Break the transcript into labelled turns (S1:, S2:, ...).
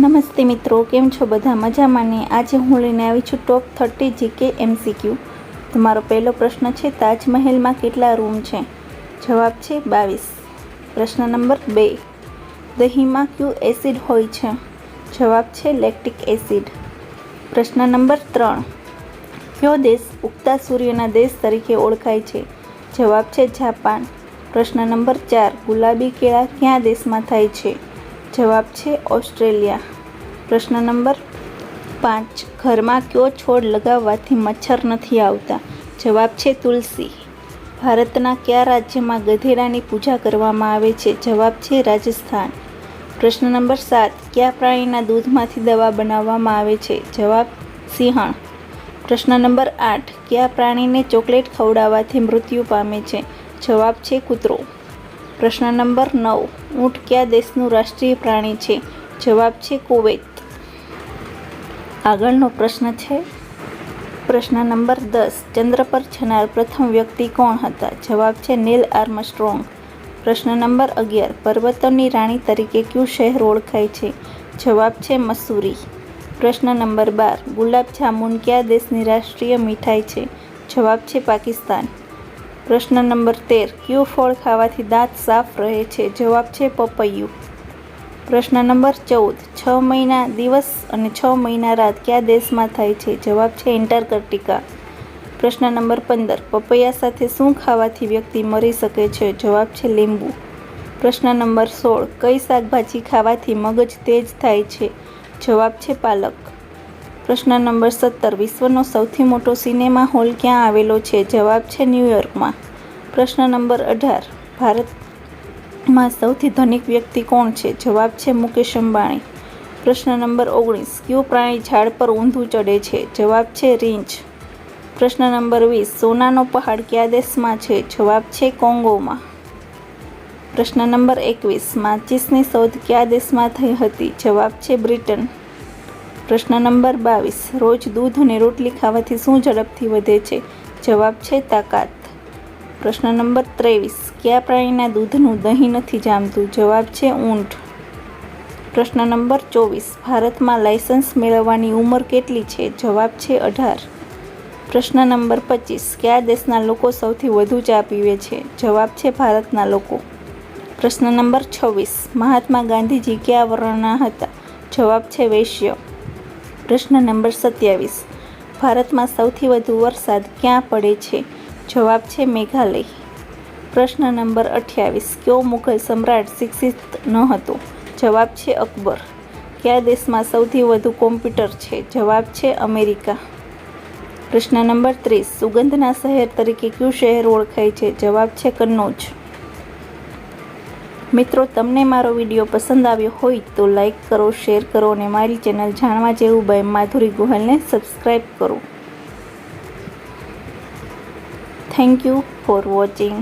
S1: નમસ્તે મિત્રો, કેમ છો બધા? મજામાં ને? આજે હું લઈને આવી છું ટોપ થર્ટી જીકે એમસીક્યુ તમારો પહેલો પ્રશ્ન છે, તાજમહેલમાં કેટલા રૂમ છે? જવાબ છે બાવીસ. પ્રશ્ન નંબર બે. દહીંમાં ક્યુ એસિડ હોય છે? જવાબ છે લેક્ટિક એસિડ પ્રશ્ન નંબર ત્રણ. કયો દેશ ઉગતા સૂર્યના દેશ તરીકે ઓળખાય છે? જવાબ છે જાપાન. પ્રશ્ન નંબર ચાર. ગુલાબી કેળા કયા દેશમાં થાય છે? જવાબ છે ઓસ્ટ્રેલિયા. પ્રશ્ન નંબર પાંચ. ઘરમાં કયો છોડ લગાવવાથી મચ્છર નથી આવતા? જવાબ છે તુલસી. ભારતના કયા રાજ્યમાં ગધેડાની પૂજા કરવામાં આવે છે? જવાબ છે રાજસ્થાન. પ્રશ્ન નંબર સાત. કયા પ્રાણીના દૂધમાંથી દવા બનાવવામાં આવે છે? જવાબ સિંહણ. પ્રશ્ન નંબર આઠ. કયા પ્રાણીને ચોકલેટ ખવડાવવાથી મૃત્યુ પામે છે? જવાબ છે કૂતરો. પ્રશ્ન નંબર નવ. ઊંટ કયા દેશનું રાષ્ટ્રીય પ્રાણી છે? જવાબ છે કુવૈત. આગળનો પ્રશ્ન છે. પ્રશ્ન નંબર દસ. ચંદ્ર પર છનાર પ્રથમ વ્યક્તિ કોણ હતા? જવાબ છે નીલ આર્મસ્ટ્રોંગ. પ્રશ્ન નંબર અગિયાર. પર્વતોની રાણી તરીકે કયું શહેર ઓળખાય છે? જવાબ છે મસૂરી. પ્રશ્ન નંબર બાર. ગુલાબ જામુન કયા દેશની રાષ્ટ્રીય મીઠાઈ છે? જવાબ છે પાકિસ્તાન. પ્રશ્ન નંબર તેર, કયું ફળ ખાવાથી દાંત સાફ રહે છે? જવાબ છે પપૈયું. પ્રશ્ન નંબર ચૌદ, છ મહિના દિવસ અને છ મહિના રાત કયા દેશમાં થાય છે? જવાબ છે એન્ટાર્કટિકા. પ્રશ્ન નંબર પંદર, પપૈયા સાથે શું ખાવાથી વ્યક્તિ મરી શકે છે? જવાબ છે લીંબુ. પ્રશ્ન નંબર સોળ, કઈ શાકભાજી ખાવાથી મગજ તેજ થાય છે? જવાબ છે પાલક. પ્રશ્ન નંબર સત્તર, વિશ્વનો સૌથી મોટો સિનેમા હોલ ક્યાં આવેલો છે? જવાબ છે ન્યૂયોર્કમાં પ્રશ્ન નંબર અઢાર, ભારતમાં સૌથી ધનિક વ્યક્તિ કોણ છે? જવાબ છે મુકેશ અંબાણી. પ્રશ્ન નંબર ઓગણીસ, કયું પ્રાણી ઝાડ પર ઊંધું ચડે છે? જવાબ છે રીંછ. પ્રશ્ન નંબર વીસ, સોનાનો પહાડ કયા દેશમાં છે? જવાબ છે કોંગોમાં. પ્રશ્ન નંબર એકવીસ, માચિસની શોધ કયા દેશમાં થઈ હતી? જવાબ છે બ્રિટન. પ્રશ્ન નંબર બાવીસ. રોજ દૂધ અને રોટલી ખાવાથી શું ઝડપથી વધે છે? જવાબ છે તાકાત. પ્રશ્ન નંબર ત્રેવીસ. કયા પ્રાણીના દૂધનું દહીં નથી જામતું? જવાબ છે ઊંટ. પ્રશ્ન નંબર ચોવીસ. ભારતમાં લાયસન્સ મેળવવાની ઉંમર કેટલી છે? જવાબ છે અઢાર. પ્રશ્ન નંબર પચીસ. કયા દેશના લોકો સૌથી વધુ ચા પીવે છે? જવાબ છે ભારતના લોકો. પ્રશ્ન નંબર છવ્વીસ. મહાત્મા ગાંધીજી કયા વર્ણના હતા? જવાબ છે વૈશ્ય. પ્રશ્ન નંબર સત્યાવીસ. ભારતમાં સૌથી વધુ વરસાદ ક્યાં પડે છે? જવાબ છે મેઘાલય. પ્રશ્ન નંબર અઠ્યાવીસ. કયો મુઘલ સમ્રાટ શિક્ષિત ન હતો? જવાબ છે અકબર. કયા દેશમાં સૌથી વધુ કોમ્પ્યુટર છે? જવાબ છે અમેરિકા. પ્રશ્ન નંબર ત્રીસ. સુગંધના શહેર તરીકે કયું શહેર ઓળખાય છે? જવાબ છે કન્નૌજ. મિત્રો, તમને મારો વીડિયો પસંદ આવ્યો હોય તો લાઈક કરો શેર કરો અને મારી ચેનલ જાણવા જેવું બાય માધુરી ગોહલને સબસ્ક્રાઈબ કરો. Thank you for watching